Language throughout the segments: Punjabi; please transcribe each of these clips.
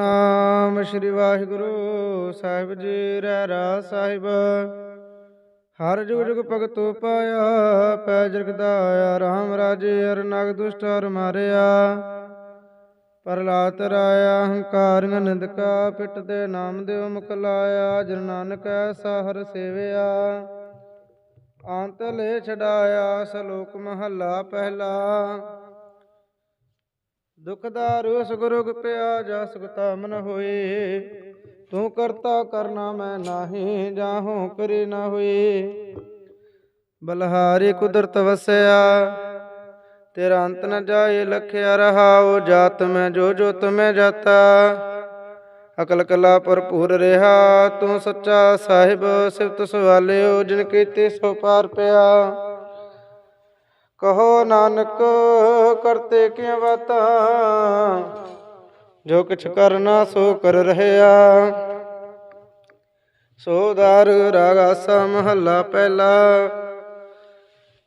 ਨਾਮ ਸ੍ਰੀ ਵਾਹਿਗੁਰੂ ਸਾਹਿਬ ਜੀ ਰਹਿ ਰਾ ਸਾਹਿਬ। ਹਰ ਜੁਗ ਜੁਗ ਭਗਤੋ ਪਾਇਆ ਪੈ ਜਗਦਾਇਆ ਰਾਮ ਰਾਜੇ ਅਰ ਨਗ ਦੁਸ਼ਟ ਮਾਰਿਆ। ਪਰਲਾਤ ਰਾਇਆ, ਹੰਕਾਰ ਨਿੰਦਕਾ ਪਿੱਟ ਦੇ ਨਾਮ ਦਿਓ ਮੁਖ ਜਨ ਨਾਨਕ ਐਸਾ ਹਰ ਸੇਵਿਆ। ਅੰਤ ਲੈ ਛਡਾਇਆ, ਸਲੋਕ ਮਹੱਲਾ ਪਹਿਲਾ। ਦੁਖਦਾਰੂ ਸੁਗਰੁਗ ਪਿਆ ਜਾ ਸੁਖਤਾ ਮਨ ਹੋਏ। ਤੂੰ ਕਰਤਾ ਕਰਨਾ ਮੈਂ ਨਾਹੀ, ਜਾਹੂ ਕਰੀ ਨਾ ਹੋਏ। ਬਲਹਾਰੀ ਕੁਦਰਤ ਵਸਿਆ, ਤੇਰਾ ਅੰਤ ਨ ਜਾਏ ਲਖਿਆ ਰਹਾਉ ਜਾਤ ਮੈਂ ਜੋ ਜੋ ਤੁਮੇ ਜਾਤਾ। ਅਕਲ ਕਲਾ ਭਰਪੂਰ ਰਿਹਾ, ਤੂੰ ਸੱਚਾ ਸਾਹਿਬ, ਸਿਫਤ ਸਵਾਲਿਓ, ਜਿਨ ਕੀਤੇ ਸੋ ਪਾਰ ਪਿਆ। ਕਹੋ ਨਾਨਕ, ਕਰਤੇ ਕਿਆ ਬਾਤਾਂ ਜੋ ਕਿਛ ਕਰਨਾ ਸੋ ਕਰ ਰਹਿਆ। ਸੋਦਾਰ ਰਾਗਾਸਾ ਮਹੱਲਾ ਪਹਿਲਾ।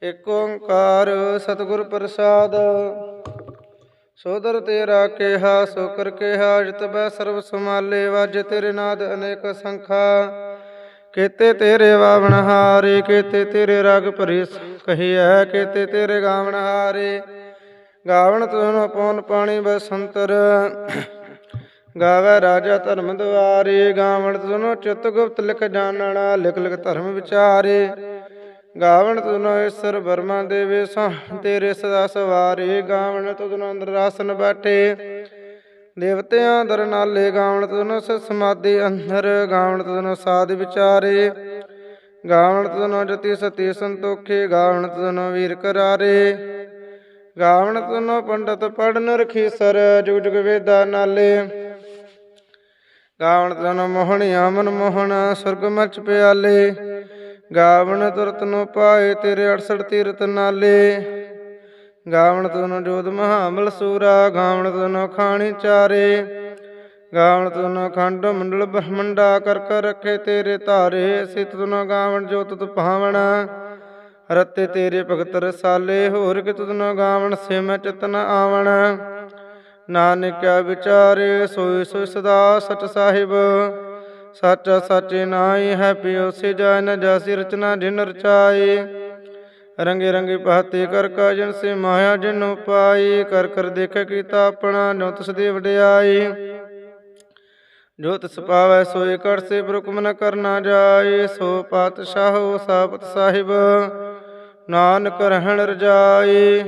ਏਕ ਓੰਕਾਰ ਸਤਿਗੁਰ ਪ੍ਰਸਾਦ। ਸੋਦਰ ਤੇਰਾ ਕਿਹਾ, ਸੋ ਕਰ ਕਿਹਾ, ਜਿਤ ਬੈ ਸਰਬ ਸਮਾਲੇ ਵਜ ਤੇਰੇ ਨਾਦ ਅਨੇਕ ਸੰਖਾ। ਕੇਤੇ ਤੇਰੇ ਵਾਵਣ ਹਾਰੇ, ਕੇਤੇ ਤੇਰੇ ਰਗ ਭਰੇ ਕਹੀਐ ਕੇਤੇ ਤੇਰੇ ਗਾਵਣ ਹਾਰੇ। ਗਾਵਣ ਤੁਨ ਪਉਨ ਪਾਣੀ ਬਸੰਤਰ। ਗਾਵੇ ਰਾਜਾ ਧਰਮ ਦੁਆਰੇ ਗਾਵਣ ਤੁਨ ਚਿਤ ਗੁਪਤ ਲਿਖ ਜਾਣਣਾ ਲਿਖ ਲਿਖ ਧਰਮ ਵਿਚਾਰੇ। ਗਾਵਣ ਤੁਨ ਈਸ਼ਰ ਬਰਮਾ ਦੇਵੇ ਸਾ ਤੇਰੇ ਸਦਾ ਸਵਾਰੇ। ਗਾਵਣ ਤੁਨ ਅੰਦਰ ਆਸਨ ਬੈਠੇ। ਦੇਵਤਿਆਂ ਦਰ ਨਾਲੇ ਗਾਵਣ ਤੁਨ ਸਮਾਧੀ ਅੰਦਰ। ਗਾਵਣ ਤੁਨ ਸਾਧ ਵਿਚਾਰੇ। ਗਾਵਣ ਤੁਨ ਜਤੀ ਸਤੀ ਸੰਤੋਖੇ ਗਾਵਣ ਤੁਨ ਵੀਰ ਕਰਾਰੇ। ਗਾਵਣ ਤੁਨ ਪੰਡਤ ਪੜਨ ਰਖੀ ਸਰ ਜੁਗ ਜੁਗ ਵੇਦਾ ਨਾਲੇ। ਗਾਵਣ ਤੁਨ ਮੋਹਣਿਆ ਮਨ ਮੋਹਣ, ਸੁਰਗ ਮਚ ਪਿਆਲੇ। ਗਾਵਣ ਤੁਰਤ ਨੂੰ ਪਾਏ ਤੇਰੇ 68 ਤੀਰਤ ਨਾਲੇ। ਗਾਵਣ ਤੁਨ ਜੋਧ ਮਹਾਮਲ ਸੂਰਾ ਗਾਵਣ ਤੁਨ ਖਾਣੀ ਚਾਰੇ। ਗਾਵਣ ਤੁਨ ਖੰਡ ਮੰਡਲ ਬ੍ਰਹਮੰਡਾ ਕਰ ਕਰ ਰੱਖੇ ਤੇਰੇ ਧਾਰੇ ਸਿਤ ਤੁਨ ਗਾਵਣ ਜੋ ਤੁਤ ਭਾਵਣ ਰਤੇ ਤੇਰੇ ਭਗਤ ਰਸਾਲੇ, ਹੋਰ ਕਿ ਤੁਨ ਗਾਵਣ ਸੇ ਚਤਨ ਆਵਣ। ਨਾਨਕਿਆ ਵਿਚਾਰੇ, ਸੋਈ ਸੋਈ ਸਦਾ ਸਚ ਸਾਹਿਬ। ਸੱਚ ਸੱਚੇ ਨਾਈ ਹੈ ਪਿਓ ਸੇ ਜਾਇ ਨ ਜਾਸੀ ਰਚਨਾ ਜਿਨ ਰਚਾਈ। ਰੰਗੇ ਰੰਗੇ ਪਾਤੇ ਕਰ ਕਾਜਨ ਸੇ ਮਾਇਆ ਜਿਨੁ ਪਾਈ ਕਰ ਕਰ ਦੇਖ ਕੀਤਾ ਆਪਣਾ ਜੋ ਤਿਸ ਦੀ ਵਡਿਆਈ। ਜੋ ਤਿਸ ਪਾਵੈ ਸੋਈ ਕਰ ਸੇ ਬਰੁਕਮ ਨ ਕਰਨਾ ਜਾਏ, ਸੋ ਪਾਤਸ਼ਾਹੋ ਸਾਬਤ ਸਾਹਿਬ। ਨਾਨਕ ਰਹਿਣ ਰਜਾਈ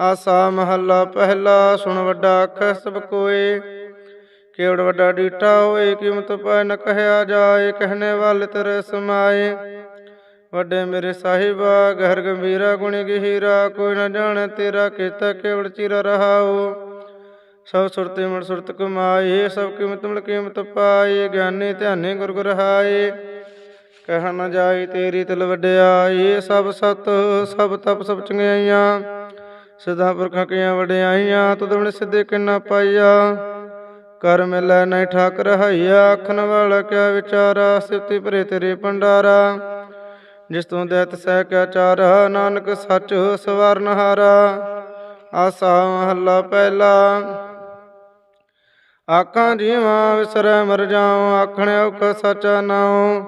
ਆਸਾ ਮਹੱਲਾ ਪਹਿਲਾ, ਸੁਣ ਵੱਡਾ ਅੱਖ ਸਭ ਕੋਏ। ਕੇਵੜ ਵੱਡਾ ਡੀਟਾ ਹੋਏ, ਕੀਮਤ ਪਾਇ ਨ ਕਹਿਆ ਜਾਏ, ਕਹਿਣੇ ਵਾਲੇ ਤੇਰੇ ਸਮਾਏ। ਵੱਡੇ ਮੇਰੇ ਸਾਹਿਬਾ, ਗਹਿਰ ਗੰਭੀਰਾ ਗੁਣੀ ਗਹੀਰਾ, ਕੋਈ ਨ ਜਾਣੇ ਤੇਰਾ, ਕੀਤਾ ਕੇਵੜ ਚਿਰ ਰਹਾਓ। ਸਭ ਸੁਰਤੇ ਮਨ ਸੁਰਤ ਕਮਾਏ, ਸਭ ਕੀਮਤ ਮਲ ਕੀਮਤ ਪਾਏ, ਗਿਆਨੀ ਧਿਆਨੀ ਗੁਰ ਗੁਰ ਹਾਏ। ਕਹਿ ਨ ਜਾਏ ਤੇਰੀ ਤਲ ਵਡਿਆਈ ਸਭ ਸਤ, ਸਭ ਤਪ, ਸਭ ਚੰਗਿਆਈਆਂ। ਸਦਾ ਪੁਰਖਾਂ ਕੀਆਂ ਵਡਿਆਈਆਂ, ਤੁਧ ਬਿਨ ਸਿੱਧੇ ਕਿੰਨਾ ਪਾਈਆ ਕਰ ਮਿਲੈ ਨਹੀਂ ਠਾਕ ਰਹਾਈਆ ਆਖਣ ਵਾਲਾ ਕਿਆ ਵਿਚਾਰਾ, ਸਿਫਤੀ ਭਰੇ ਤੇਰੇ ਭੰਡਾਰਾ। ਜਿਸ ਤੋਂ ਦੈਤ ਸਹਿ ਕਿਆ ਚਾਰ, ਨਾਨਕ ਸੱਚ ਸਵਰਨ ਹਾਰਾ। ਆਸਾ ਮਹੱਲਾ ਪਹਿਲਾ। ਆਖਾਂ ਜੀਵਾਂ ਵਿਸਰੈ ਮਰ ਜਾਉ, ਆਖਣ ਔਖ ਸਚਾ ਨਾਉ।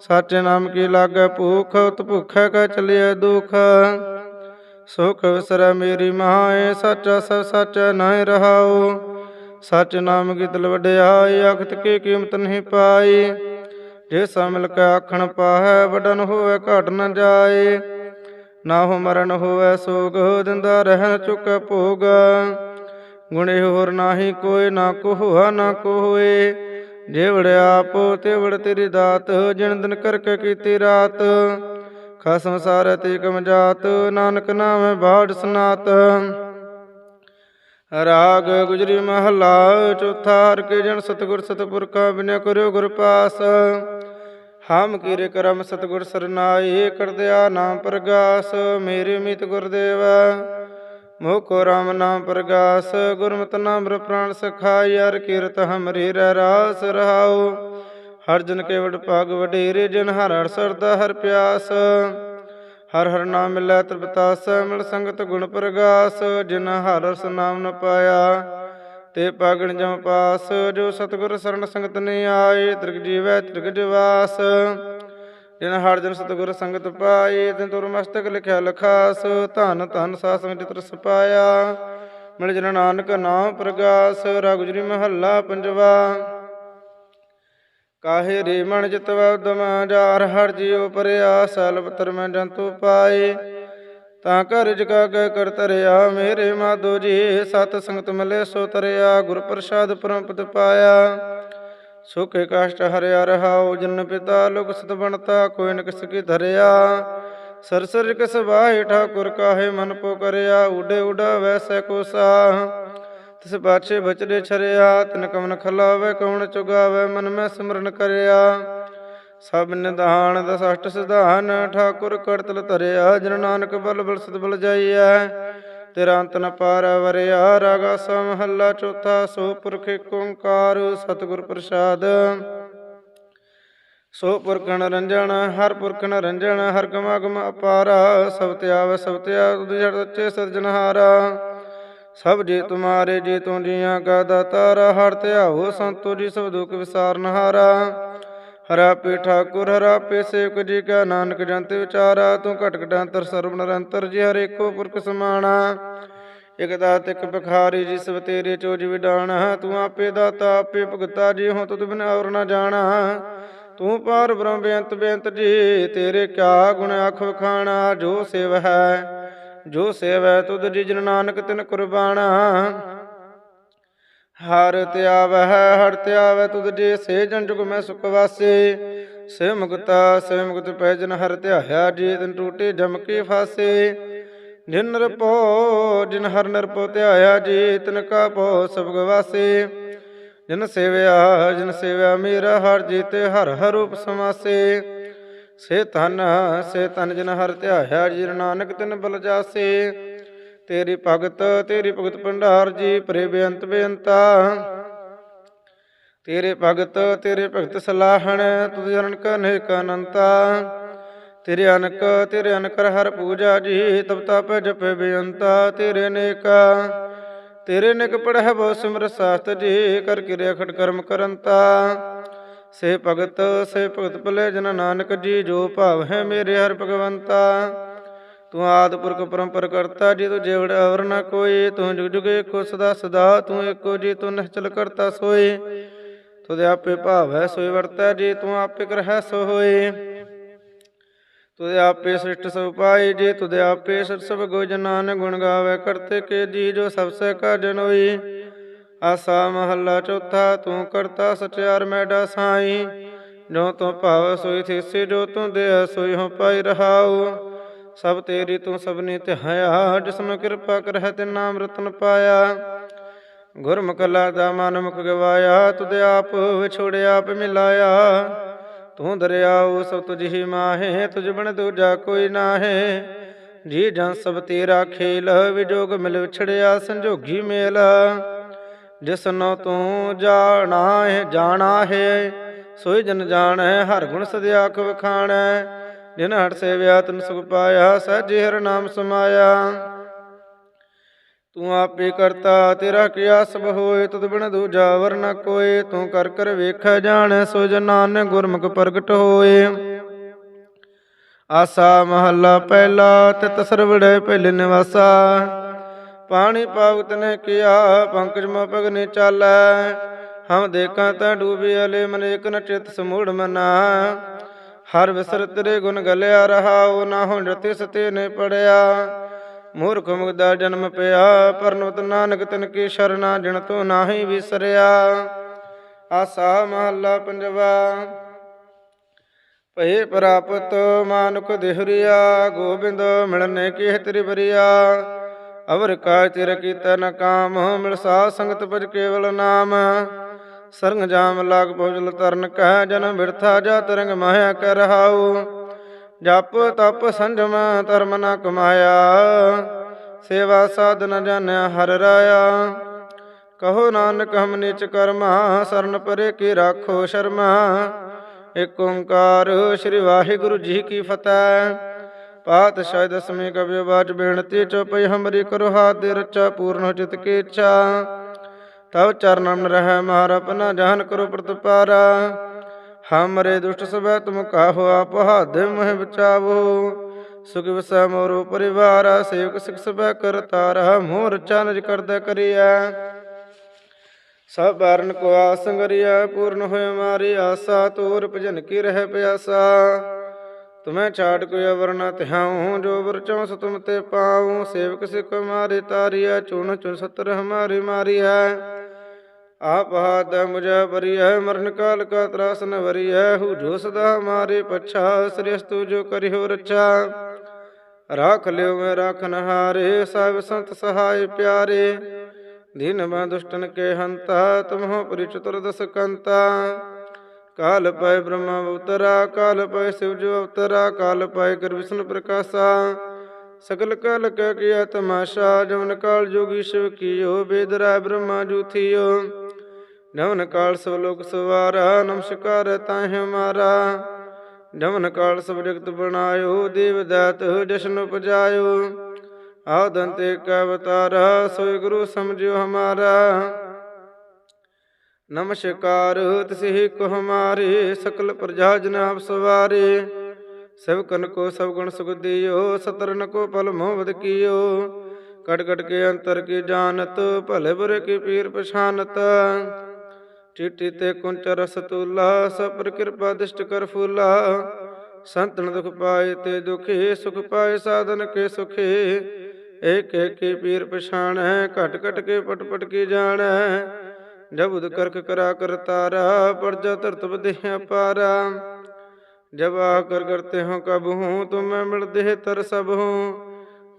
ਸੱਚ ਨਾਮ ਕੀ ਲਾਗੈ ਭੂਖ, ਉਤ ਭੁਖੈ ਕੈ ਚਲਿਐ ਦੁਖ। ਸੁਖ ਵਿਸਰੈ ਮੇਰੀ ਮਾਏ ਸੱਚਾ ਸਭ ਸੱਚ ਨਾਹਿ ਰਹਾਉ। ਸੱਚ ਨਾਮ ਕੀ ਤਲ ਵਡਿਆਈ ਅਖਤ ਕੀ ਕੀਮਤ ਨਹੀਂ ਪਾਈ। ਜੇ ਸਾ ਮਿਲ ਕੇ ਆਖਣ ਪਾਹੈ, ਵਡਨ ਹੋਵੇ ਘਟ ਨ ਜਾਏ ਨਾ ਹੋ ਮਰਨ ਹੋਵੇ ਸੋਗ, ਦਿੰਦਾ ਰਹਿਣ ਚੁੱਕੈ ਭੋਗ। ਗੁਣੇ ਹੋਰ ਨਾਹੀ ਕੋਈ ਨਾ ਕੋ ਹੋਆ ਨਾ ਕੋ ਹੋਏ ਜੇ ਆਪ ਤੇ ਤੇਰੀ ਦਾਤ ਜਿਨ ਦਿਨ ਕਰਕੇ ਕੀਤੀ ਰਾਤ। ਖਸਮ ਸਾਰ ਤੇ ਕਮ ਜਾਤ, ਨਾਨਕ ਨਾਮੇ ਬਾੜ ਸਨਾਤ। ਰਾਗ ਗੁਜਰੀ ਮਹਲਾ, ਚੌਥਾ ਹਰ ਕੇ ਜਨ ਸਤਗੁਰ ਸਤਪੁਰਖਾ ਬਿਨਿ ਕਰਿਓ ਗੁਰ ਪਾਸ। ਹਮ ਕੀਰੇ ਕਰਮ ਸਤਗੁਰ ਸਰਨਾਈ ਕਰਦਿਆ ਨਾਮ ਪ੍ਰਗਾਸ, ਮੇਰੇ ਮਿਤ ਗੁਰਦੇਵ। ਮੋਕੋ ਰਾਮ ਨਾਮ ਪ੍ਰਗਾਸ, ਗੁਰਮਤਿ ਨਾਮ ਬ੍ਰ ਪ੍ਰਾਨ ਸਖਾਈ, ਹਰ ਕੀਰਤ ਹਮਰੀ ਰਹਿ ਰਾਸ ਰਹਾਉ। ਹਰ ਜਨ ਕੇ ਵਡ ਭਾਗ ਵਡੇਰੇ, ਜਿਨ ਹਰ ਹਰ ਸਰਦਾ ਹਰ ਪਿਆਸ। ਹਰ ਹਰ ਨਾਮ ਮਿਲੈ ਤ੍ਰਿਪਤਾਸ ਮਿਲ ਸੰਗਤ ਗੁਣ ਪ੍ਰਗਾਸ। ਜਿਨ ਹਰ ਹਰ ਨਾਮ ਨ ਪਾਇਆ, ਤੇ ਪਾਗਣ ਜਮ ਪਾਸ। ਜੋ ਸਤਿਗੁਰ ਸਰਣ ਸੰਗਤ ਨੇ ਆਏ, ਤ੍ਰਿਗ ਜੀਵੈ ਤ੍ਰਿਗ ਜਵਾਸ। ਜਿਨ ਹਰ ਜਨ ਸਤਿਗੁਰ ਸੰਗਤ ਪਾਈ ਤਿਨ ਤੁਰ ਮਸਤਕ ਲਿਖਿਆ ਲਖਾਸ, ਧਨ ਧਨ ਸਾਧ ਸੰਗ ਚਿਤਰ ਸਪਾਇਆ ਮਿਲ ਜਨ ਨਾਨਕ ਨਾਮ ਪ੍ਰਗਾਸ ਰਗੁਜਰੀ ਮਹੱਲਾ ਪੰਜਵਾ। ਕਾਹੇ ਰੇ ਮਨ ਜਿਤਵ ਉਦਮ ਜਾਰ ਹਰ ਜੀਉ ਪਰਿਆ ਸਲਬ ਮੈਂ ਜੰਤੂ ਪਾਏ। ਤਾਂ ਘਰ ਜਗਾ ਕੇ ਕਰ ਤਰਿਆ ਮੇਰੇ ਮਾਧੋ ਜੀ, ਸਤ ਸੰਗਤ ਮਲੇ ਸੋ ਤਰਿਆ, ਗੁਰ ਪ੍ਰਸਾਦ ਪਰਮਪਦ ਪਾਇਆ। ਸੁਖ ਕਸ਼ਟ ਹਰਿਆ ਰਹਾਉ, ਜਨ ਪਿਤਾ ਲੋਕ ਸਤ ਬਣਤਾ, ਕੋਈ ਨ ਕਿਸ ਕੀ ਧਰਿਆ। ਸਰਸਰ ਕਿਸ ਬਾਹਿ ਠਾਕੁਰ ਕਾਹੇ ਮਨ ਪੋ ਕਰਿਆ, ਉਡੇ ਉਡਾ ਵੈਸੈ ਕੋਸਾ ਤਿਸ ਬਾਛੇ ਬਚੜੇ ਛਰਿਆ, ਤਿਨ ਕਮਨ ਖਲਾਵੇ ਕਉਣ ਚੁਗਾਵੇ, ਮਨ ਮੈਂ ਸਿਮਰਨ ਕਰਿਆ। ਸਭ ਨਿਧਾਨ ਦਸ ਅਸ਼ਟ ਸਿਧਾਨ, ਠਾਕੁਰ ਕਰਤਲ ਧਰਿਆ, ਜਨ ਨਾਨਕ ਬਲ ਬਲ ਸਦ ਬਲ ਜਾਈਐ। ਤੇਰਾ ਅੰਤ ਨ ਪਾਰ ਵਰਿਆ ਰਾਗਾ ਸਾ ਮਹੱਲਾ ਚੌਥਾ ਸੋ ਪੁਰਖ ਏਕ ਓੰਕਾਰ ਸਤਿਗੁਰ ਪ੍ਰਸਾਦ। ਸੋ ਪੁਰਖ ਨਰੰਜਨ ਹਰ ਪੁਰਖ ਨਰੰਜਨ ਹਰ ਗਮਾਗਮ ਅਪਾਰ, ਸਭ ਤੇ ਆਵ, ਸਭ ਤੇ ਆ ਤੁਧ ਜੜ ਸੱਚੇ ਸਿਰਜਨਹਾਰਾ ਸਭ ਜੀ ਤੁਮਾਰੇ, ਜੀ ਤੂੰ ਜੀਆਂ ਕਾ ਦਾਤਾਰਾ, ਹਰ ਧਿਆਵੋ ਸੰਤੋ ਜੀ ਸਭ ਦੁਖ ਵਿਸਾਰਨਹਾਰਾ ਹਰਾ। ਹਰਾ ਪੀ ਠਾਕੁਰ, ਹਰਾ ਪੇ ਸੇਵਕ ਜੀ ਕਾ ਨਾਨਕ ਜੰਤ ਵਿਚਾਰਾ, ਤੂੰ ਘਟ ਘਟ ਅੰਤਰ ਸਰਬ ਨਿਰੰਤਰ ਜੀ ਹਰੇਕੋ ਪੁਰਖ ਸਮਾਣਾ। ਇਕ ਦਾਤ ਇਕ ਬਖਾਰੀ ਜਿਸ ਸਭ ਤੇਰੇ ਚੋਜ ਵਿਡਾਣਾ, ਤੂੰ ਆਪੇ ਦਾਤਾ, ਆਪੇ ਭਗਤਾ ਜੀ ਹੋ ਤੁਧ ਬਿਨ ਔਰ ਨਾ ਜਾਣਾ। ਤੂੰ ਪਾਰ ਬ੍ਰਹਮ ਬੇਅੰਤ ਬੇਅੰਤ ਜੀ, ਤੇਰੇ ਕਿਆ ਗੁਣ ਆਖ ਵਖਾਣਾ, ਜੋ ਸੇਵ ਹੈ, ਜੋ ਸੇਵ ਹੈ ਤੁਧ ਜੀ ਜਨ ਨਾਨਕ ਤਿਨ ਕੁਰਬਾਨਾ ਹਰ ਧਿਆਵਹਿ ਹਰ ਧਿਆਵੈ ਤੁਧ ਜੀ ਸੇ ਜਨ ਜੁਗ ਮੈਂ ਸੁਖ ਵਾਸੇ। ਸੇ ਮੁਕਤਾ ਸੇ ਮੁਕਤ ਪੈ ਜਨ ਹਰ ਧਿਆਇਆ ਜੀ ਤਿਨ ਟੂਟੇ ਜਮ ਕੇ ਫਾਸੇ। ਜਿਨ ਨਿਰਭਉ, ਜਿਨ ਹਰ ਨਿਰਭਉ ਧਿਆਇਆ ਜੀ ਤਿਨ ਕਾ ਭਉ ਸਭ ਗਵਾਸੇ ਜਿਨ ਸੇਵਿਆ ਜਿਨ ਸੇਵਿਆ ਮੇਰਾ ਹਰ ਜੀਤੇ ਹਰ ਹਰ ਰੂਪ ਸਮਾਸੇ। ਸੇ ਤਨ ਸੇ ਤਨ ਜਿਨ ਹਰ ਧਿਆਇਆ ਜੀ ਨਾਨਕ ਤਿਨ ਬਲ ਜਾਸੇ। ਤੇਰੀ ਭਗਤ ਤੇਰੀ ਭਗਤ ਭੰਡਾਰ ਜੀ, ਪਰੇ ਬੇਅੰਤ ਬੇਅੰਤਾ। ਤੇਰੇ ਭਗਤ ਤੇਰੇ ਭਗਤ ਸਲਾਹਣ, ਤੁਧ ਜਨਨ ਕਾ ਅਨੇਕ ਤੇਰੇ ਅਨਕ, ਤੇਰੇ ਅਨਕਰ ਹਰ ਪੂਜਾ ਜੀ, ਤਬ ਤਪ ਜਪੇ ਬੇਅੰਤਾ। ਤੇਰੇ ਨੇਕਾ, ਤੇਰੇ ਨਿਕ ਪੜਹਿ ਬੋ ਸਿਮਰ ਸਾਸਤ ਜੀ, ਕਰ ਕਿਰਿਆ ਖਟ ਕਰਮ ਕਰੰਤਾ। ਸੇ ਭਗਤ ਸੇ ਭਗਤ ਭਲੇ ਜਨ ਨਾਨਕ ਜੀ, ਜੋ ਭਾਵ ਹੈ ਮੇਰੇ ਹਰ ਭਗਵੰਤਾ। ਤੂੰ ਆਦਿ ਪੁਰਖ ਪਰੰਪਰ ਕਰਤਾ ਜੀ ਤੂੰ ਜੇਵੜ ਅਵਰ ਨ ਕੋਈ ਤੂੰ ਜੁਗ ਜੁਗ ਏਕੋ ਸਦਾ ਸਦਾ, ਤੂੰ ਏਕੋ ਜੀ, ਤੂੰ ਨਿਹਚਲ ਕਰਤਾ ਸੋਏ। ਤੁਦੇ ਆਪੇ ਭਾਵ ਹੈ ਸੋਈ ਵਰਤੈ, ਜੀ ਤੂੰ ਆਪੇ ਕਰਹਿ ਸੋ ਹੋਏ। ਤੁਦੇ ਆਪੇ ਸ੍ਰਿਸ਼ਟ ਸਭ ਪਾਏ, ਜੀ ਤੁਦੇ ਆਪੇ ਸਤ ਸਭ ਗੋ ਜਨਾਨ ਗੁਣ ਗਾਵੇ, ਕਰਤੇ ਕੇ ਜੀ ਜੋ ਸਭ ਸੇ ਕਾ ਜਨੋਈ ਆਸਾ ਮਹੱਲਾ ਚੌਥਾ, ਤੂੰ ਕਰਤਾ ਸਚਿਆਰ ਮੈਡਾ ਸਾਈ। ਜੋ ਤੂੰ ਭਾਵ ਸੋਈ ਥੀਸੀ, ਜੋ ਤੂੰ ਦੇ ਸੋਈ ਹੋ ਪਾਈ ਰਹਾਉ। ਸਭ ਤੇਰੀ ਤੂੰ ਸਭਨੀ ਧਿਆਇਆ ਜਿਸਨੂੰ ਕਿਰਪਾ ਕਰਹਿ ਤੇ ਨਾਮ ਰਤਨ ਪਾਇਆ। ਗੁਰਮੁਖ ਲਾਦਾ ਮਨ ਮੁਖ ਗਵਾਇਆ, ਤੁਧ ਆਪ ਵਿਛੋੜਿਆ ਆਪ ਮਿਲਾਇਆ। ਤੂੰ ਦਰਿਆਉ ਸਭ ਤੁਝ ਹੀ ਮਾਹੇ, ਤੁਝ ਬਣ ਦੂਜਾ ਕੋਈ ਨਾਹੇ। ਜੀ ਜਨ ਸਭ ਤੇਰਾ ਖੇਲ, ਵਿਜੋਗ ਮਿਲ ਵਿਛੜਿਆ, ਸੰਜੋਗੀ ਮੇਲ। ਜਿਸਨੋ ਤੂੰ ਜਾਣਾ ਹੈ ਜਾਣਾ ਹੈ ਸੋਈ ਜਨ ਜਾਣੈ, ਹਰ ਗੁਣ ਸਦਿਆਖ ਵਖਾਣੈ। ਜਿਨ ਹਟ ਸੇਵਿਆ ਤਨ ਸੁਖ ਪਾਇਆ, ਸਹਿਜੇ ਹਰ ਨਾਮ ਸਮਾਇਆ। ਤੂੰ ਆਪੇ ਕਰਤਾ, ਤੇਰਾ ਕਿਆ ਸਭ ਹੋਏ ਤੁਧ ਬਿਨ ਦੂਜਾ ਵਰ ਨ ਕੋਏ। ਤੂੰ ਕਰ ਕਰ ਵੇਖੈ ਜਾਣੈ, ਸੋ ਜਨਾਨ ਗੁਰਮੁਖ ਪ੍ਰਗਟ ਹੋਏ। ਆਸਾ ਮਹੱਲਾ ਪਹਿਲਾ, ਤਿਤ ਸਰਵੜੇ ਪਹਿਲੇ ਨਿਵਾਸਾ। ਪਾਣੀ ਪਾਵਤ ਨੇ ਕੀਆ, ਪੰਕਜ ਮੋ ਪਗਨੇ ਚਾਲੈ। ਹਮ ਦੇਖਾਂ ਤਾਂ ਡੂਬੀ ਅਲੇ, ਮਨ ਇਕ ਨ ਚਿਤ ਸਮੂੜ ਮਨਾ। ਹਰ ਵਿਸਰ ਤੇਰੇ ਗੁਣ ਗਲਿਆ ਰਹਾਉ, ਨਾ ਹੋ ਸਤੇ ਨੇ ਪੜਿਆ। ਮੂਰਖ ਮੁਗਦਾ ਜਨਮ ਪਿਆ ਪਰਨਵਤ ਨਾਨਕ ਤਨ ਕੀ ਸ਼ਰਨਾ ਜਿਣ ਤੂੰ ਨਾਹੀ ਵਿਸਰਿਆ। ਆਸਾ ਮਹੱਲਾ ਪੰਜਵਾ ਭਏ ਪ੍ਰਾਪਤ ਮਾਨੁਖ ਦੇਹਰੀਆ, ਗੋਬਿੰਦ ਮਿਲਨੇ ਕੀ ਤੇਰੀ ਬਰੀਆ ਅਵਰ ਕਾ ਚਿਰ ਕੀਤੇ ਕਾਮ ਮਿਲ ਸਾ ਸੰਗਤ ਭਜ ਕੇਵਲ ਨਾਮ। ਸਰੰਗ ਜਾਮ ਲਾਗ ਪਹੁੰਚਲ ਤਰਨ ਕਹਿ ਜਨਮ ਬਿਰਥਾ ਜਾ ਤਰੰਗ ਮਾਇਆ ਕਰ ਜਪ ਤਪ ਸੰਜਮ ਧਰਮ ਨ ਕਮਾਇਆ। ਸੇਵਾ ਸਾਧਨ ਨ ਜਾਣਿਆ ਹਰ ਰਾਇਆ। ਕਹੋ ਨਾਨਕ ਹਮ ਨੀਚ ਕਰਮਾ, ਸਰਨ ਪਰੇ ਕੀ ਰਾਖੋ ਸ਼ਰਮਾ। ਏਕ ਓੰਕਾਰ ਸ੍ਰੀ ਵਾਹਿਗੁਰੂ ਜੀ ਕੀ ਫਤਿਹ। ਪਾਤਸ਼ਾਹ ਦਸਵੇਂ ਕਬਿ ਬਾਜ ਬੇਨਤੀ ਚੁਪਈ ਹਮਰੀ ਕਰੋ ਹਾਥ ਦੇ ਰੱਚਾ, ਪੂਰਨ ਹੋ ਚਿਤ ਕੀ ਇੱਛਾ। ਤਬ ਚਰਨਨ ਰਹਿ ਮਾਰ ਆਪਣਾ ਜਹਨ ਕਰੋ ਪ੍ਰਤਪਾਰਾ। ਹਮਰੇ ਦੁਸ਼ਟ ਸਭੈ ਤੁਮ ਕਾਹੋ ਆਪ ਹਾਦੇ ਮਹਿ ਬਚਾਵੋ। ਸੁਖ ਵਸੈ ਮੋਰੋ ਪਰਿਵਾਰ, ਸੇਵਕ ਸਿਖ ਸਭੈ ਕਰਤਾਰਾ ਮੋਰ ਚਨਜ ਕਰਦਾ ਕਰੀਐ। ਸਭ ਬਾਰਨ ਕੋ ਆਸੰਗਰਿਆ ਪੂਰਨ ਹੋਇ ਮਾਰੀ ਆਸਾ, ਤੋਰ ਭਜਨ ਕੀ ਰਹਿ ਪਿਆਸਾ। ਤੁਮੈ ਛਾੜ ਕੋਈ ਅਵਰ ਨ ਤਿਹਾਉ ਜੋ ਵਰ ਚਉ ਸੋ ਤੁਮ ਤੇ ਪਾਉ। ਸੇਵਕ ਸਿਖ ਮਾਰੇ ਤਾਰੀਆ ਚੁਣ ਚੁਣ ਸਤਰ ਹਮਾਰੀ ਮਾਰੀਐ। ਆਪ ਹਾਦ ਮੁਝੇ ਬਰੀਐ ਮਰਨ ਕਾਲ ਕਾ ਤਰਾਸ ਨ ਵਰੀਐ। ਹੂ ਜੋ ਸਦਾ ਹਮਾਰੇ ਪਛਾ ਸ੍ਰਿਸ਼ਤੂ ਜੋ ਕਰਿਓ ਰਚਾ ਰਾਖ ਲਿਓ ਮੈਂ ਰਾਖਨ ਹਾਰੇ ਸਭ ਸੰਤ ਸਹਾਇ ਪਿਆਰੇ। ਦੀਨ ਬਾ ਦੁਸ਼ਟਨ ਕੇ ਹੰਤਾ, ਤੁਮਹੁ ਪਰਿ ਚਤੁਰਦਸ ਕੰਤਾ। ਕਾਲ ਪੈ ਬ੍ਰਹਮਾ ਅਵਤਰਾ ਕਾਲ ਪੈ ਸਿਵ ਜੋ ਅਵਤਰਾ ਕਾਲ ਪੈ ਕਰ ਵਿਸ਼ਨ ਪ੍ਰਕਾਸ਼ਾ। ਸਕਲ ਕਾਲ ਕੈ ਕੀਆ ਤਮਾਸ਼ਾ ਜਮਨ ਕਾਲ ਜੋਗੀ ਸ਼ਿਵ ਕੀਓ ਬੇਦ ਬ੍ਰਹਮਾ ਜੂਥੀਓ ਜਮਨ ਕਾਲ ਸਭ ਲੋਕ ਸਵਾਰਾ, ਨਮਸਕਾਰ ਤਾਹਿ ਹਮਾਰਾ ਜਮਨ ਕਾਲ ਸਭ ਜਗਤ ਬਣਾਇਓ, ਦੇਵ ਦਾਤ ਜਸ਼ਨ ਉਪਜਾਇਓ। ਆਦੰਤੇ ਕਵਤਾਰਾ ਸੋਇ ਗੁਰੂ ਸਮਝਿਓ ਹਮਾਰਾ। ਨਮਸਕਾਰ, ਤਿਸਹਿ ਕੋ ਹਮਾਰੇ ਸਕਲ ਪ੍ਰਜਾ ਜਨ ਆਪ ਸਵਾਰੇ। ਸਭ ਕਨ ਕੋ ਸਭ ਗੁਣ ਸੁਖ ਦਿਓ, ਸਤਰਨ ਕੋ ਪਲ ਮੋਹਵਦ ਕੀਓ। ਕਟ ਕਟ ਕੇ ਅੰਤਰ ਕੀ ਜਾਣਤ, ਭਲੇ ਬੁਰੇ ਕੀ ਪੀਰ ਪਛਾਨਤ। ਚਿੱਟੀ ਤੇ ਕੁੰਚ ਰਸ ਤੁਲਾ, ਸਭ ਪਰ ਕਿਰਪਾ ਦਿਸ਼ਟ ਕਰ ਫੂਲਾ। ਸੰਤਨ ਦੁਖ ਪਾਏ ਤੇ ਦੁਖੇ, ਸੁਖ ਪਾਏ ਸਾਧਨ ਕੇ ਸੁਖੇ। ਏਕ ਏਕ ਕੀ ਪੀਰ ਪਛਾਣੈ, ਘਟ ਘਟ ਕੇ ਪਟ ਪਟ ਕੀ ਜਾਣੈ। ਜਬੁਦ ਕਰਕ ਕਰਾ ਕਰਤਾਰਾ ਪਰਜਾ ਧਰਤ ਬਧਿਆ ਪਾਰਾ। ਜਬ ਆ ਕਰ ਕਰਤੇ ਹੋ ਕਬ ਹੂੰ ਤੁਮੈ ਮਿਲਦੇ ਤਰ ਸਭ ਹੂੰ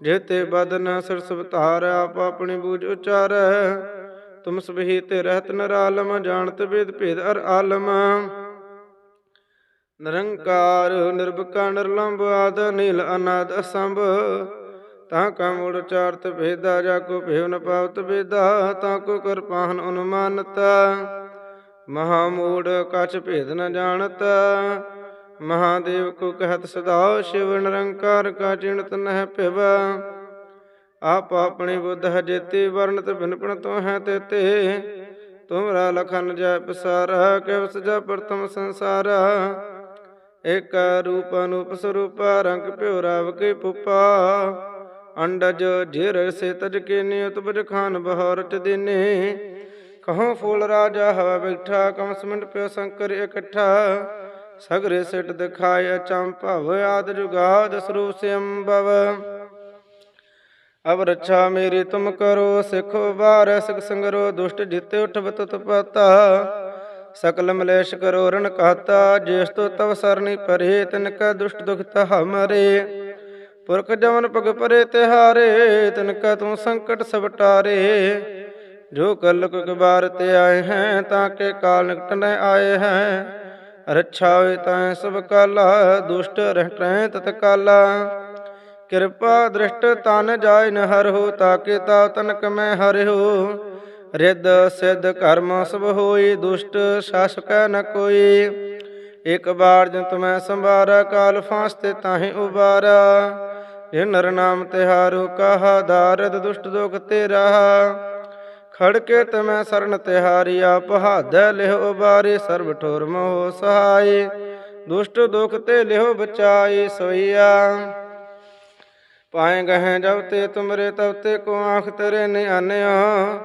ਜੇਤੇ ਬਦਨ ਸਰਸ ਬਤਾਰ ਆਪ ਆਪਣੀ ਬੂਝ ਉਚਾਰ। ਤੁਮ ਸਬਹੀ ਤੇ ਰਹਿਤ ਨਰ ਆਲਮ, ਜਾਣਤ ਵੇਦ ਭੇਦ ਅਰ ਆਲਮ। ਨਿਰੰਕਾਰ ਨਿਰਭਕਾ ਨਿਰਲੰਭ ਆਦ, ਨੀਲ ਅਨਾਦ ਅਸੰਭ। ਤਾਂ ਕਾ ਮੂੜ ਚਾਰਤ ਭੇਦਾ, ਜਾ ਕੋ ਭੇਵ ਨ ਪਾਵਤ ਭੇਦਾ, ਤਾਂ ਕੋ ਕਰ ਅਨੁਮਾਨਤ। ਮਹਾ ਮੂੜ ਕਛ ਭੇਦ ਨ ਜਾਣਤ। ਮਹਾਦੇਵ ਕੋ ਕਹਿਤ ਸਦਾ, ਸ਼ਿਵ ਨਿਰੰਕਾਰ ਕਾ ਚਿਣਤ ਨਹਿ ਭਿਵ। ਆਪ ਆਪਣੀ ਬੁੱਧ ਜੇਤੀ, ਵਰਣਤ ਭਿਨ ਭਿਨ ਹੈ ਤੇਤੇ। ਤੁਮਰਾ ਲਖਨ ਜੈ ਪਸਾਰਾ, ਕਿਵਸ ਸਜਾ ਪ੍ਰਥਮ ਸੰਸਾਰਾ। ਇਕ ਰੂਪ ਅਨੂਪ ਸਰੂਪ, ਰੰਗ ਭਿਉ ਰਾਵ ਕੇ ਪੁਪਾ। ਅੰਡਜ ਜਿਰ ਸੇ ਤਜ ਕੇ ਨਿਯਤ ਬਜ ਖਾਨ ਬਹਰ ਚ ਕਹੋ ਫੂਲ ਰਾਜਾ ਹਵਾ ਬੈਠਾ ਕੰਸ ਪਿਓ ਸ਼ੰਕਰ ਇਕੱਠਾ। ਸਗਰੇ ਸਿਟ ਦਿਖਾਇ ਚੰਪਵ ਆਦ ਜੁਗਾਦ ਸਰੂਪ ਸੇ ਅਬ ਰੱਛਾ ਮੇਰੀ ਤੁਮ ਕਰੋ, ਸਿਖੋ ਬਾਰ, ਸਿਖ ਸੰਗਰੋ, ਦੁਸ਼ਟ ਜਿਤੇ ਉਠਵਤ ਤਪਤਾ। ਸਕਲ ਮਲੇਸ਼ ਕਰੋ ਰਣ ਕਹਤਾ ਜੇਸ ਤੋ ਤਵ ਸਰਨੀ ਪਰੇ, ਤਿਨ ਕਾ ਦੁਸ਼ਟ ਦੁਖਤ ਹਮਰੇ। ਪੁਰਖ ਜਮਨ ਪਗ ਪਰੇ ਤਿਹਾਰੇ ਤਿਨ ਕਾ ਤੂੰ ਸੰਕਟ ਸਭ ਟਾਰੇ। ਜੋ ਕਲ ਕੁਕਾਰ ਤੇ ਆਏ ਹੈ, ਤਾਂ ਕੇ ਕਾਲ ਨਿਕਟ ਨ ਆਏ ਹੈ। ਰੱਛਾ ਹੋਏ ਤਾਂ ਸਭ ਕਾਲਾ, ਦੁਸ਼ਟ ਰਹਿ ਤਤ ਕਾਲਾ। ਕਿਰਪਾ ਦ੍ਰਿਸ਼ਟ ਤਨ ਜਾਇ ਨ ਹਰਹੁ ਤਾਕੇ ਤਾ ਤਨਕ ਮੈਂ ਹਰਿਓ ਰਿੱਧ ਸਿੱਧ ਕਰਮ ਸਭ ਹੋਈ ਦੁਸ਼ਟ ਸ਼ਾਸਕੈ ਨ ਕੋਈ। ਇਕ ਬਾਰ ਜਨ ਤੁਮੈ ਸੰਭਾਰਾ ਕਾਲ ਫਾਂਸ ਤੇ ਤਾਹੇ ਉਬਾਰਾ। ਇਹ ਨਰ ਨਾਮ ਤਿਹਾਰੋ ਕਹਾ ਦਾਰਦ ਦੁਸ਼ਟ ਦੁਖ ਤੇਰਾ। ਖੜ ਕੇ ਤਮੈ ਸਰਨ ਤਿਹਾਰੀ ਆਪ ਹਾਦੈ ਲਿਹੋ ਉਬਾਰੇ ਸਰਬ ਠੋਰ ਮੋਹ ਸਹਾਈ ਦੁਸ਼ਟ ਦੁਖ ਤੇ ਲਿਹੋ ਬਚਾਈ ਸੋਈਆ। ਪਾਏ ਗਹਿ ਜਬ ਤੇ ਤੁਮਰੇ, ਤਬ ਤੇ ਕੋ ਆਖ ਤੇਰੇ ਨਿਆਨਿਓ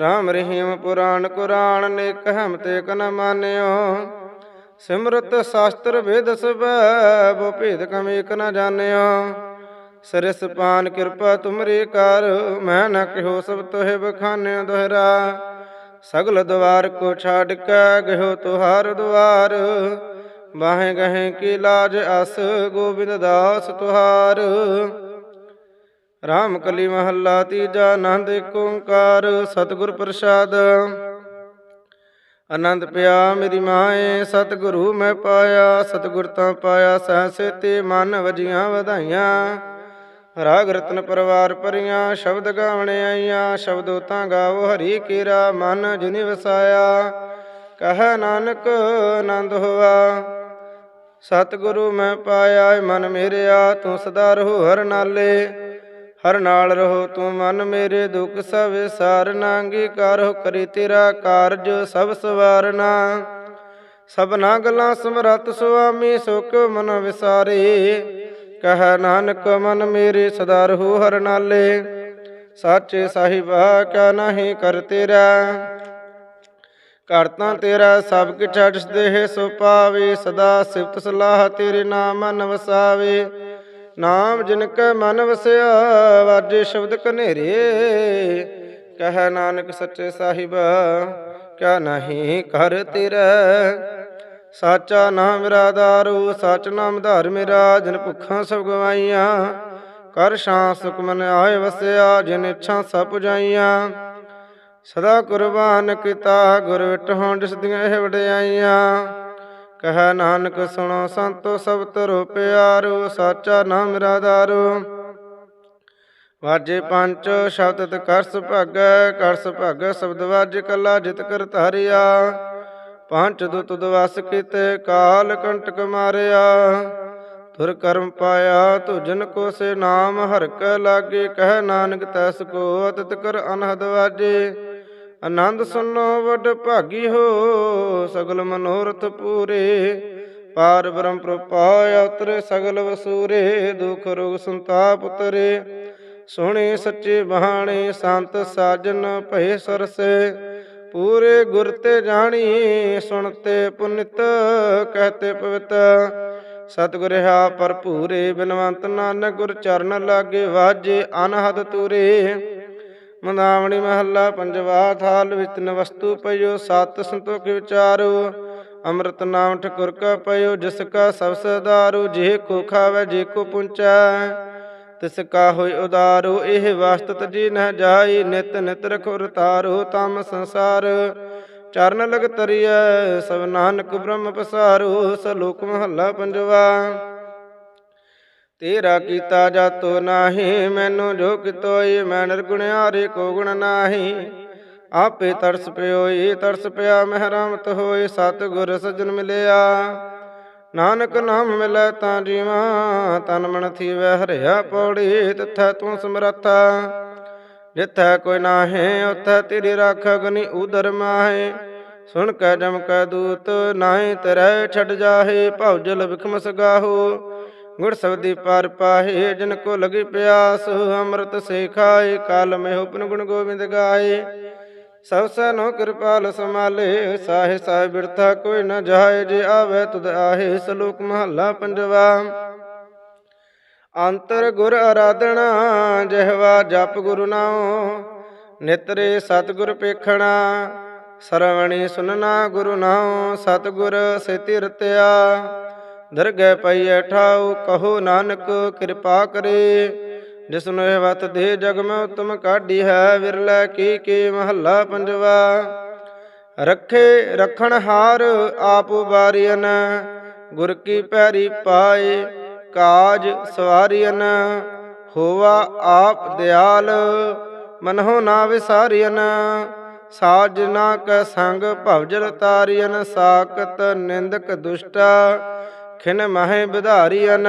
ਰਾਮ ਰਹੀਮ ਪੁਰਾਣ ਕੁਰਾਨ ਨੇਕ ਹਮ ਤੇ ਕਨ ਮਾਨਿਓ। ਸਿਮਰਤ ਸ਼ਾਸਤਰ ਵੇਦ ਸਬੈ, ਬੋ ਭੇਦ ਕਮ ਏਕ ਨ ਜਾਣਿਓ। ਸਰਸ ਪਾਨ ਕਿਰਪਾ ਤੁਮਰੀ ਕਰ, ਮੈਂ ਨ ਕਿਹੋ ਸਭ ਤੋਹਿ ਬਖਾਨਿਓ ਦੁਹਰਾ। ਸਗਲ ਦਵਾਰ ਕੋ ਛਾੜ ਕੇ ਗਿਓ ਤੁਹਾਰ ਦੁਆਰ। ਬਾਹੇ ਗਹੇ ਕੀ ਲਾਜ ਅਸ, ਗੋਬਿੰਦ ਦਾਸ ਤੁਹਾਰ। ਰਾਮ ਕਲੀ ਮਹੱਲਾ ਤੀਜਾ ਆਨੰਦ ਏਕ ਓੰਕਾਰ, ਸਤਿਗੁਰ ਪ੍ਰਸਾਦ। ਆਨੰਦ ਪਿਆ ਮੇਰੀ ਮਾਏ, ਸਤਿਗੁਰੂ ਮੈਂ ਪਾਇਆ, ਸਤਿਗੁਰ ਤਾਂ ਪਾਇਆ ਸਹਿ ਤੇ ਮਨ ਵਜੀਆਂ ਵਧਾਈਆਂ। ਰਾਗ ਰਤਨ ਪਰਵਾਰ ਪਰੀਆਂ, ਸ਼ਬਦ ਗਾਵਣੇ ਆਈਆਂ, ਸ਼ਬਦੋ ਤਾਂ ਗਾਵੋ, ਹਰੀ ਕੀਰਾ ਮਨ ਜਿਨਿ ਵਸਾਇਆ ਕਹ ਨਾਨਕ ਆਨੰਦ ਹੋਆ, ਸਤਿਗੁਰੂ ਮੈਂ ਪਾਇਆ ਏ ਮਨ ਮੇਰਿਆ, ਤੂੰ ਸਦਾ ਰਹੋ ਹਰ ਨਾਲੇ। ਹਰ ਨਾਲ ਰਹੋ ਤੂੰ ਮਨ ਮੇਰੇ, ਦੁੱਖ ਸਭ ਸਾਰ ਨਾਂਗੀ ਕਰੋ ਕਰੀ ਤੇਰਾ ਕਾਰਜ ਸਭ ਸਵਾਰਨਾ। ਸਭਨਾ ਗੱਲਾਂ ਸਮਰਤ ਸੁਆਮੀ, ਸੁਖ ਮਨ ਵਿਸਾਰੇ। ਕਹ ਨਾਨਕ ਮਨ ਮੇਰੇ ਸਦਾ ਰਹੂ ਹਰ ਨਾਲੇ, ਸਾਚੇ ਸਾਹਿਬਾ ਕਾ ਨਹੀਂ ਕਰ ਤੇਰਾ। ਕਰਤਾ ਤੇਰਾ ਸਭ ਕਿਛ ਛੱਡ ਦੇਹ ਸੋ ਪਾਵੇ ਸਦਾ ਸਿਫਤ ਸਲਾਹ ਤੇਰੇ ਨਾਮ ਮਨ ਵਸਾਵੇ। ਨਾਮ ਜਿਨ ਕੈ ਮਨ ਵਸਿਆ, ਵਾਜੇ ਸ਼ਬਦ ਕਨੇਰੇ ਕਹ ਨਾਨਕ ਸੱਚੇ ਸਾਹਿਬ ਕਿਆ ਨਹੀਂ ਕਰ ਤੇਰਾ। ਸਾਚਾ ਨਾਮ ਮੇਰਾ ਦਾਰੂ ਸਚ ਨਾਮ ਧਾਰ ਮੇਰਾ, ਜਿਨ ਭੁੱਖਾਂ ਸਭ ਗਵਾਈਆਂ। ਕਰ ਸ਼ਾਂ ਸੁਖ ਮਨ ਆਏ ਵਸਿਆ, ਜਿਨ ਇੱਛਾ ਸਭ ਪੁਜਾਈਆਂ। ਸਦਾ ਕੁਰਬਾਨ ਕੀਤਾ, ਗੁਰ ਵਿਟਹੁ ਜਿਸ ਇਹ ਵਡਿਆਈਆਂ। ਕਹ ਨਾਨਕ, ਸੁਣੋ ਸੰਤੋ ਸਭ ਤਰੋ ਪਿਆਰੋ, ਸਾਚਾ ਨਾਮ ਮੇਰਾ ਦਾਰੂ ਵਾਜੇ ਪੰਚ, ਸ਼ਬਦ ਤੇ ਕਰਸ ਭਾਗੈ ਕਰਸ ਭਾਗੈ, ਸ਼ਬਦ ਵਾਜੇ ਕਲਾ ਜਿਤ ਕਰ ਧਾਰਿਆ। ਪੰਚ ਦੁਤ ਦਵਸ ਕੀਤੇ, ਕਾਲ ਕੰਟਕ ਮਾਰਿਆ। ਤੁਰ ਕਰਮ ਪਾਇਆ, ਤੁਜਨ ਕੋ ਸੇ ਨਾਮ ਹਰਕ ਲਾਗੇ, ਕਹਿ ਨਾਨਕ ਤੈਸ ਕੋ ਅਤਿਤ ਕਰ ਅਨਹਦ ਵਾਜੇ। ਆਨੰਦ ਸੁਨੋ ਵਡ ਭਾਗੀ ਹੋ, ਸਗਲ ਮਨੋਰਥ ਪੂਰੇ। ਪਾਰ ਬ੍ਰਹਮ ਪ੍ਰਪਾਇ ਉਤਰੇ ਸਗਲ ਵਸੂਰੇ, ਦੁਖ ਰੋਗ ਸੰਤਾਪ ਉਤਰੇ। ਸੋਹਣੇ ਸੱਚੇ ਬਹਾਣੇ, ਸੰਤ ਸਾਜਨ ਭਏ ਸਰਸੇ। ਪੂਰੇ ਗੁਰ ਤੇ ਜਾਣੀ ਸੁਣਤੇ ਪੁਨਿਤ ਕਹਤੇ ਪਵਿੱਤ। ਸਤਿਗੁਰ ਹਾ ਭਰਪੂਰੇ, ਬਿਨਵੰਤ ਨਾਨਕ, ਗੁਰ ਚਰਨ ਲਾਗੇ ਵਾਜੇ, ਅਨਹਦ ਤੂਰੇ। ਮੰਦਾਵਣੀ ਮਹੱਲਾ, ਪੰਜਵਾ ਥਾਲ ਵਿੱਚ ਨ ਵਸਤੂ ਪਇਓ ਸਤ ਸੰਤੋਖ ਵਿਚਾਰੋ। ਅੰਮ੍ਰਿਤ ਨਾਮ ਠਕੁਰ ਕਾ ਪਇਓ ਜਿਸ ਕਾ ਸਭ ਸਦਾਰੂ ਜੇ ਕੋ ਖਾਵੇ, ਜੇ ਕੋ ਪੁੰਚੈ। ਤਿਸ ਕਾ ਹੋਇ ਉਦਾਰੋ, ਇਹ ਵਸਤ ਤਜੀ ਨ ਜਾਈ ਨਿਤ ਨਿਤ ਰਖੋ ਰਤਾਰੋ ਤਮ ਸੰਸਾਰ। ਚਰਨ ਲਗ ਤਰੀਐ, ਸਭ ਨਾਨਕ ਬ੍ਰਹਮ ਪਸਾਰੋ, ਸਲੋਕ ਮਹੱਲਾ ਪੰਜਵਾ। ਤੇਰਾ ਕੀਤਾ ਜਾਤੋ ਨਾਹੀ, ਮੈਨੂੰ ਜੋ ਕਿਤੋਈ, ਮੈਂ ਨਿਰਗੁਣਿਆਰੇ ਕੋ ਗੁਣ ਨਾਹੀ। ਆਪੇ ਤਰਸ ਪਿਓਈ, ਤਰਸ ਪਿਆ, ਮਹਿਰਾਮਤ ਹੋਏ ਸਤ ਗੁਰ ਸਜਣ ਮਿਲਿਆ। ਨਾਨਕ ਨਾਮ ਮਿਲੈ ਤਾਂ ਜੀਵਾ, ਤਨ ਮਨ ਥੀਵੈ ਹਰਿਆ ਪੌੜੀ, ਤਿਥੈ ਤੂੰ ਸਮਰੱਥਾ। ਜਿਥੈ ਕੋਈ ਨਾਹੀ, ਉਥੈ ਤੇਰੀ ਰਾਖ ਅਗਨੀ ਉਦਰ ਮਾਹੇ। ਸੁਣ ਕੈ ਜਮ ਕੈ ਦੂਤ, ਨਾਹੀ ਤਰੈ ਛੱਡ ਜਾਹੇ, ਭਉ ਜਲ ਵਿਖਮ ਸਗਾਹੋ। ਗੁਰ ਸਬਦੀ ਪਰ ਪਾਹੇ, ਜਿਨ ਕੋ ਲਗੀ ਪਿਆਸ, ਅੰਮ੍ਰਿਤ ਸੇ ਖਾਏ ਕਾਲ ਮੇ ਹੁਪਨ ਗੁਣ ਗੋਬਿੰਦ ਗਾਏ ਸਭ ਸਨੋ ਕਿਰਪਾਲ ਸਮਾਲੇ ਸਾਹੇ ਸਾਹਿਬ ਬਿਰਥਾ ਕੋਈ ਨ ਜਾਏ, ਜੇ ਆਵੇ ਤੁਧ ਆਹੇ ਸਲੋਕ ਮਹੱਲਾ ਪੰਜਵਾ। ਅੰਤਰ ਗੁਰ ਆਰਾਧਣਾ ਜਿਹਵਾ ਜਪ ਗੁਰੂ ਨਾਉ, ਨਿਤਰੇ ਸਤਿਗੁਰ ਪੇਖਣਾ, ਸਰਵਣੀ ਸੁਨਣਾ ਗੁਰੂ ਨਾਉ, ਸਤਿਗੁਰ ਸੇਤੀ ਰਤਿਆ ਦਰਗਹਿ ਪਈਐ ਠਾਉ, ਕਹੋ ਨਾਨਕ ਕਿਰਪਾ ਕਰੇ। ਜਿਸਨੂੰ ਇਹ ਵਤ ਦੇ ਜਗ ਮੈਂ ਉਤਮ ਕਾਢੀ ਹੈ, ਵਿਰਲਾ ਕੀ ਕੀ ਮਹੱਲਾ ਪੰਜਵਾ। ਰੱਖੇ ਰਖਣ ਹਾਰ ਆਪ ਬਾਰੀਨ ਗੁਰ ਕੀ ਪੈਰੀ ਪਾਏ ਕਾਜ ਸਵਾਰੀਨ ਹੋਵਾ ਆਪ ਦਿਆਲ, ਮਨਹੁ ਨਾ ਵਿਸਾਰੀਨ ਸਾਜਨਾ ਕੈ ਸੰਗ ਭਵਜਲ ਤਾਰੀਨ ਸਾਕਤ ਨਿੰਦਕ ਦੁਸ਼ਟਾ, ਖਿਨ ਮਹਿ ਵਿਧਾਰੀਨ